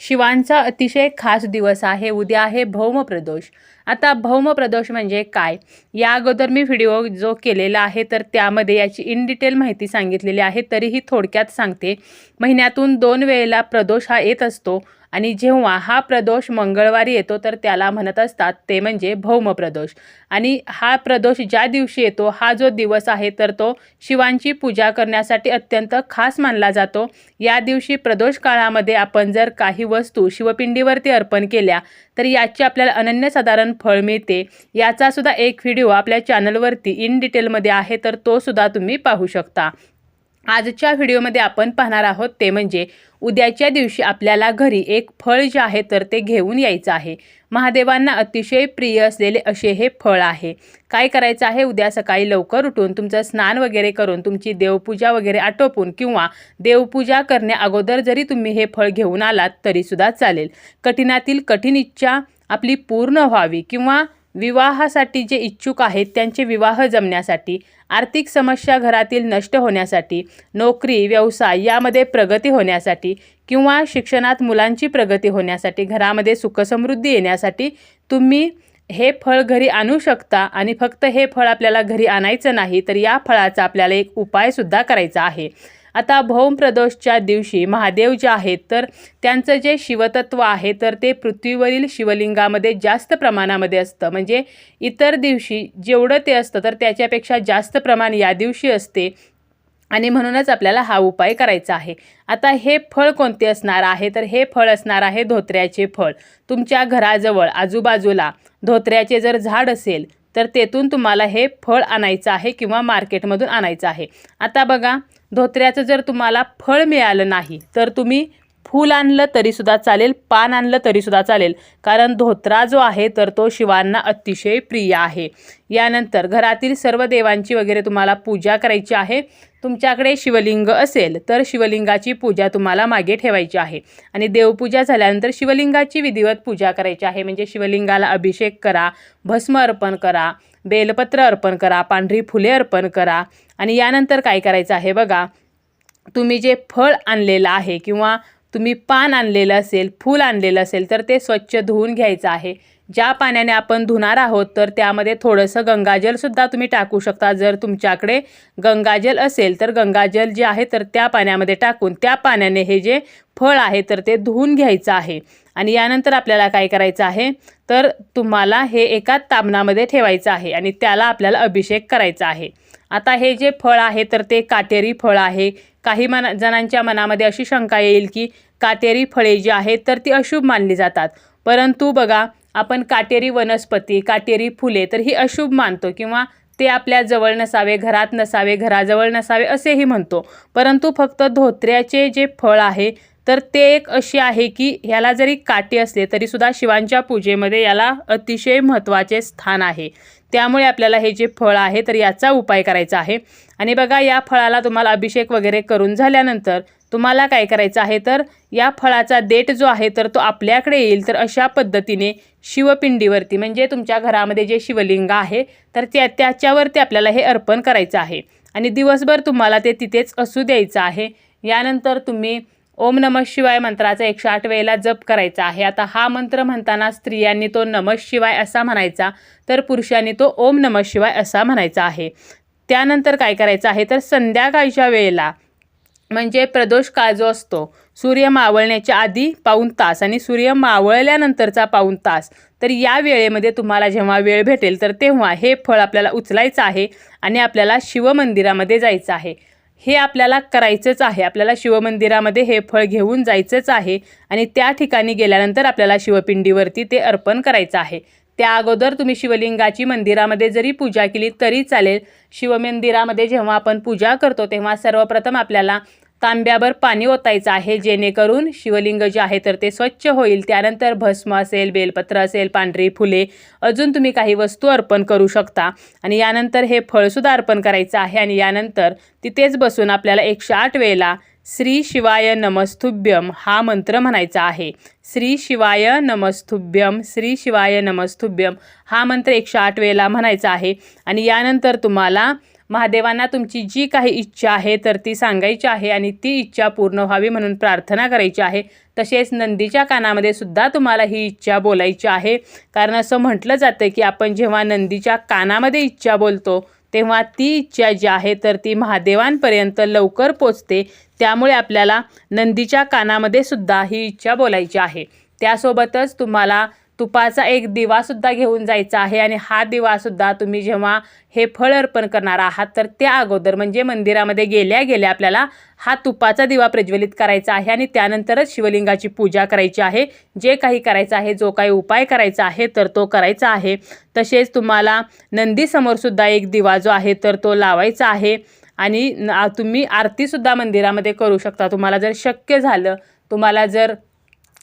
शिवांचा अतिशय खास दिवस आहे. उद्या आहे भौमप्रदोष. आता भौमप्रदोष म्हणजे काय? या अगोदर मी व्हिडिओ जो केलेला आहे तर त्यामध्ये याची इन डिटेल माहिती सांगितलेली आहे. तरीही थोडक्यात सांगते. महिन्यातून दोन वेळेला प्रदोष हा येत असतो. आणि जेव्हा हा प्रदोष मंगळवारी येतो तर त्याला म्हणत असतात ते म्हणजे भौम प्रदोष. आणि हा प्रदोष ज्या दिवशी येतो हा जो दिवस आहे तर तो शिवांची पूजा करण्यासाठी अत्यंत खास मानला जातो. या दिवशी प्रदोष काळामध्ये आपण जर काही वस्तू शिवपिंडीवरती अर्पण केल्या तर याची आपल्याला अनन्यसाधारण फळ मिळते. याचासुद्धा एक व्हिडिओ आपल्या चॅनलवरती इन डिटेलमध्ये आहे तर तो सुद्धा तुम्ही पाहू शकता. आजच्या व्हिडिओमध्ये आपण पाहणार आहोत ते म्हणजे उद्याच्या दिवशी आपल्याला घरी एक फळ जे आहे तर ते घेऊन यायचं आहे. महादेवांना अतिशय प्रिय असलेले असे हे फळ आहे. काय करायचं आहे? उद्या सकाळी लवकर उठून तुमचं स्नान वगैरे करून तुमची देवपूजा वगैरे आटोपून किंवा देवपूजा करण्या अगोदर जरी तुम्ही हे फळ घेऊन आलात तरीसुद्धा चालेल. कठीणातील कठीण इच्छा आपली पूर्ण व्हावी किंवा विवाहासाठी जे इच्छुक आहेत त्यांचे विवाह जमण्यासाठी आर्थिक समस्या घरातील नष्ट होण्यासाठी नोकरी व्यवसाय यामध्ये प्रगती होण्यासाठी किंवा शिक्षणात मुलांची प्रगती होण्यासाठी घरामध्ये सुखसमृद्धी येण्यासाठी तुम्ही हे फळ घरी आणू शकता आणि फक्त हे फळ आपल्याला घरी आणायचं नाही तर या फळाचा आपल्याला एक उपायसुद्धा करायचा आहे. आता भौमप्रदोषच्या दिवशी महादेव जे आहेत तर त्यांचं जे शिवतत्व आहे तर ते पृथ्वीवरील शिवलिंगामध्ये जास्त प्रमाणामध्ये असतं. म्हणजे इतर दिवशी जेवढं ते असतं तर त्याच्यापेक्षा जास्त प्रमाण या दिवशी असते. आणि म्हणूनच आपल्याला हा उपाय करायचा आहे. आता हे फळ कोणते असणार आहे? तर हे फळ असणार आहे धोत्र्याचे फळ. तुमच्या घराजवळ आजूबाजूला धोत्र्याचे जर झाड असेल तर तेथून तुम्हाला हे फळ आणायचं आहे किंवा मार्केटमधून आणायचं आहे. आता बघा धोत्र्याचं जर तुम्हाला फळ मिळालं नाही तर तुम्ही फूल आणलं तरीसुद्धा चालेल पान आणलं तरीसुद्धा चालेल. कारण धोत्रा जो आहे तर तो शिवांना अतिशय प्रिय आहे. यानंतर घरातील सर्व देवांची वगैरे तुम्हाला पूजा करायची आहे. तुमच्याकडे शिवलिंग असेल तर शिवलिंगाची पूजा तुम्हाला मागे ठेवायची आहे. आणि देवपूजा झाल्यानंतर शिवलिंगाची विधिवत पूजा करायची आहे. म्हणजे शिवलिंगाला अभिषेक करा भस्म अर्पण करा बेलपत्र अर्पण करा पांढरी फुले अर्पण करा आणि यानंतर काय करायचं आहे बघा तुम्ही जे फळ आणलेलं आहे किंवा तुम्ही पान आणलेलं असेल फूल आणलेलं असेल तर ते स्वच्छ धुवून घ्यायचं आहे. ज्या पाण्याने आपण धुणार आहोत तर त्यामध्ये थोडंसं गंगाजलसुद्धा तुम्ही टाकू शकता. जर तुमच्याकडे गंगाजल असेल तर गंगाजल जे आहे तर त्या पाण्यामध्ये टाकून त्या पाण्याने हे जे फळ आहे तर ते धुवून घ्यायचं आहे. आणि यानंतर आपल्याला काय करायचं आहे? तर तुम्हाला हे एका ताबणामध्ये ठेवायचं आहे आणि त्याला आपल्याला अभिषेक करायचा आहे. आता हे जे फळ आहे तर ते काटेरी फळ आहे. काही मना जणांच्या मनामध्ये अशी शंका येईल की काटेरी फळे जी आहेत तर ती अशुभ मानली जातात. परंतु बघा आपण काटेरी वनस्पती काटेरी फुले तर ही अशुभ मानतो किंवा ते आपल्या जवळ नसावे घरात नसावे घराजवळ नसावे असेही म्हणतो. परंतु फक्त धोत्र्याचे जे फळ आहे तर ते एक अशी आहे की ह्याला जरी काटे असले तरीसुद्धा शिवांच्या पूजेमध्ये याला अतिशय महत्त्वाचे स्थान आहे. त्यामुळे आपल्याला हे जे फळ आहे तर याचा उपाय करायचा आहे. आणि बघा या फळाला तुम्हाला अभिषेक वगैरे करून झाल्यानंतर तुम्हाला काय करायचं आहे तर या फळाचा देठ जो आहे तर तो आपल्याकडे येईल. तर अशा पद्धतीने शिवपिंडीवरती म्हणजे तुमच्या घरामध्ये जे शिवलिंग आहे तर त्या त्याच्यावरती आपल्याला हे अर्पण करायचं आहे. आणि दिवसभर तुम्हाला ते तिथेच असू द्यायचं आहे. यानंतर तुम्ही ओम नम शिवाय मंत्राचा एकशे आठ वेळेला जप करायचा आहे. आता हा मंत्र म्हणताना स्त्रियांनी तो नम शिवाय असा म्हणायचा तर पुरुषांनी तो ओम नम शिवाय असा म्हणायचा आहे. त्यानंतर काय करायचं आहे तर संध्याकाळच्या वेळेला म्हणजे प्रदोष काळ जो असतो सूर्य मावळण्याच्या आधी पाऊण तास आणि सूर्य मावळल्यानंतरचा पाऊण तास. तर या वेळेमध्ये तुम्हाला जेव्हा वेळ भेटेल तर तेव्हा हे फळ आपल्याला उचलायचं आहे आणि आपल्याला शिवमंदिरामध्ये जायचं आहे. हे आपल्याला करायचंच आहे. आपल्याला शिवमंदिरामध्ये हे फळ घेऊन जायचंच आहे आणि त्या ठिकाणी गेल्यानंतर आपल्याला शिवपिंडीवरती ते अर्पण करायचं आहे. त्या अगोदर तुम्ही शिवलिंगाची मंदिरामध्ये जरी पूजा केली तरी चालेल. शिवमंदिरामध्ये जेव्हा आपण पूजा करतो तेव्हा सर्वप्रथम आपल्याला तांब्यावर पाणी ओतायचं आहे जेणेकरून शिवलिंग जे आहे तर ते स्वच्छ होईल. त्यानंतर भस्म असेल बेलपत्र असेल पांढरी फुले अजून तुम्ही काही वस्तू अर्पण करू शकता. आणि यानंतर हे फळसुद्धा अर्पण करायचं आहे आणि यानंतर तिथेच बसून आपल्याला एकशे आठ वेळेला श्री शिवाय नमस्तुभ्यम हा मंत्र म्हणायचा आहे. श्री शिवाय नमस्तुभ्यम श्री शिवाय नमस्तुभ्यम हा मंत्र एकशे आठ वेळेला म्हणायचा आहे. आणि यानंतर तुम्हाला महादेवांना तुमची जी काही इच्छा आहे तर ती सांगायची आहे आणि ती इच्छा पूर्ण व्हावी म्हणून प्रार्थना करायची आहे. तसेच नंदीच्या कानामध्ये सुद्धा तुम्हाला ही इच्छा बोलायची आहे. कारण असं म्हटलं जातं की आपण जेव्हा नंदीच्या कानामध्ये इच्छा बोलतो तेव्हा ती इच्छा जी आहे तर ती महादेवांपर्यंत लवकर पोचते. त्यामुळे आपल्याला नंदीच्या कानामध्ये सुद्धा ही इच्छा बोलायची आहे. त्यासोबतच तुम्हाला तुपाचा एक दिवासुद्धा घेऊन जायचा आहे आणि हा दिवासुद्धा तुम्ही जेव्हा हे फळ अर्पण करणार आहात तर त्या अगोदर म्हणजे मंदिरामध्ये गेल्या गेल्या आपल्याला हा तुपाचा दिवा प्रज्वलित करायचा आहे आणि त्यानंतरच शिवलिंगाची पूजा करायची आहे. जे काही करायचं आहे जो काही उपाय करायचा आहे तर तो करायचा आहे. तसेच तुम्हाला नंदीसमोरसुद्धा एक दिवा जो आहे तर तो लावायचा आहे. आणि न- तुम्ही आरतीसुद्धा मंदिरामध्ये करू शकता. तुम्हाला जर शक्य झालं तुम्हाला जर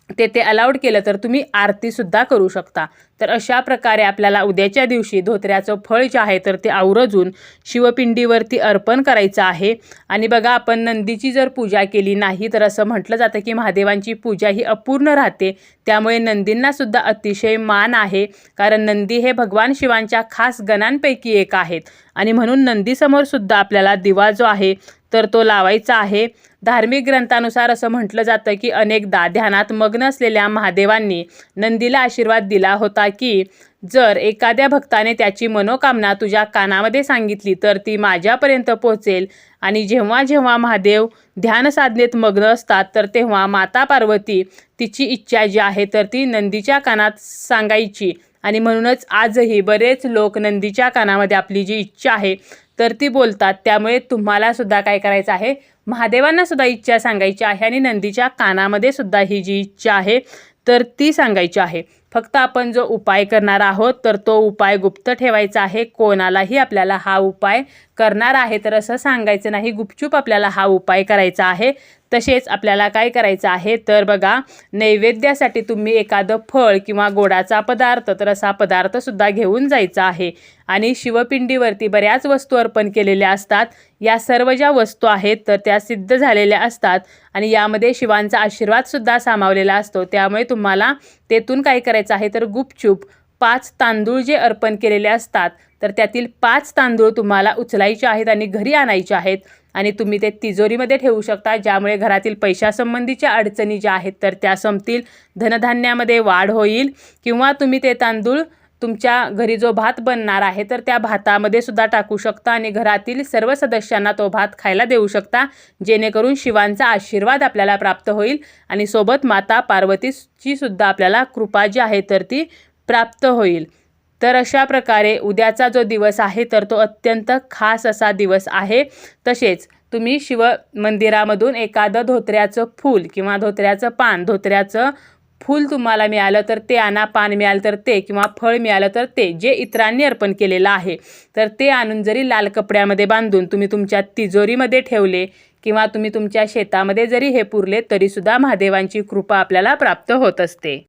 ते ते अलाउड केलं तर तुम्ही आरतीसुद्धा करू शकता. तर अशा प्रकारे आपल्याला उद्याच्या दिवशी धोत्र्याचं फळ जे आहे तर ते आवरजून शिवपिंडीवरती अर्पण करायचं आहे. आणि बघा आपण नंदीची जर पूजा केली नाही तर असं म्हटलं जातं की महादेवांची पूजा ही अपूर्ण राहते. त्यामुळे नंदींनासुद्धा अतिशय मान आहे. कारण नंदी हे भगवान शिवांच्या खास गणांपैकी एक आहेत. आणि म्हणून नंदीसमोरसुद्धा आपल्याला दिवा जो आहे तर तो लावायचा आहे. धार्मिक ग्रंथानुसार असं म्हटलं जातं की अनेकदा ध्यानात मग्न असलेल्या महादेवांनी नंदीला आशीर्वाद दिला होता की जर एखाद्या भक्ताने त्याची मनोकामना तुझ्या कानामध्ये सांगितली तर ती माझ्यापर्यंत पोहोचेल. आणि जेव्हा जेव्हा महादेव ध्यान साधनेत मग्न असतात तर तेव्हा माता पार्वती तिची इच्छा जी आहे तर ती नंदीच्या कानात सांगायची. आणि म्हणूनच आजही बरेच लोक नंदीच्या कानामध्ये आपली जी इच्छा आहे तर ती बोलतात. त्यामुळे तुम्हाला सुद्धा काय करायचं आहे? महादेवांना सुद्धा इच्छा सांगायची आहे आणि नंदीच्या कानामध्ये सुद्धा ही जी इच्छा आहे तर ती सांगायची आहे. फक्त आपण जो उपाय करणार आहोत तर तो उपाय गुप्त ठेवायचा आहे. कोणालाही आपल्याला हा उपाय करणार आहे तर असं सांगायचं नाही. गुपचूप आपल्याला हा उपाय करायचा आहे. तसेच आपल्याला काय करायचं आहे तर बघा नैवेद्यासाठी तुम्ही एखादं फळ किंवा गोडाचा पदार्थ तर असा पदार्थसुद्धा घेऊन जायचा आहे. आणि शिवपिंडीवरती बऱ्याच वस्तू अर्पण केलेल्या असतात. या सर्व ज्या वस्तू आहेत तर त्या सिद्ध झालेल्या असतात. आणि यामध्ये शिवांचा आशीर्वादसुद्धा सामावलेला असतो. त्यामुळे तुम्हाला तेथून काय करायचं आहे तर गुपचूप पाच तांदूळ जे अर्पण केलेले असतात तर त्यातील पाच तांदूळ तुम्हाला उचलायचे आहेत आणि घरी आणायचे आहेत. आणि तुम्ही ते तिजोरीमध्ये ठेवू शकता ज्यामुळे घरातील पैशासंबंधीच्या अडचणी ज्या आहेत तर त्या संपतील. धनधान्यामध्ये वाढ होईल किंवा तुम्ही ते तांदूळ तुमच्या घरी जो भात बनणार आहे तर त्या भातामध्ये सुद्धा टाकू शकता आणि घरातील सर्व सदस्यांना तो भात खायला देऊ शकता जेणेकरून शिवांचा आशीर्वाद आपल्याला प्राप्त होईल आणि सोबत माता पार्वतीची सुद्धा आपल्याला कृपा जी आहे तर ती प्राप्त होईल. तर अशा प्रकारे उद्याचा जो दिवस आहे तर तो अत्यंत खास असा दिवस आहे. तसेच तुम्ही शिव मंदिरामधून एखादं धोत्र्याचं फूल किंवा धोत्र्याचं पान धोत्र्याचं फूल तुम्हाला मिळालं तर ते आणा पान मिळालं तर ते किंवा फळ मिळालं तर ते जे इतरांनी अर्पण केलेलं आहे. तर ते आणून जरी लाल कपड्यामध्ये बांधून तुम्ही तुमच्या तिजोरीमध्ये ठेवले किंवा तुम्ही तुमच्या शेतामध्ये जरी हे पुरले तरीसुद्धा महादेवांची कृपा आपल्याला प्राप्त होत असते.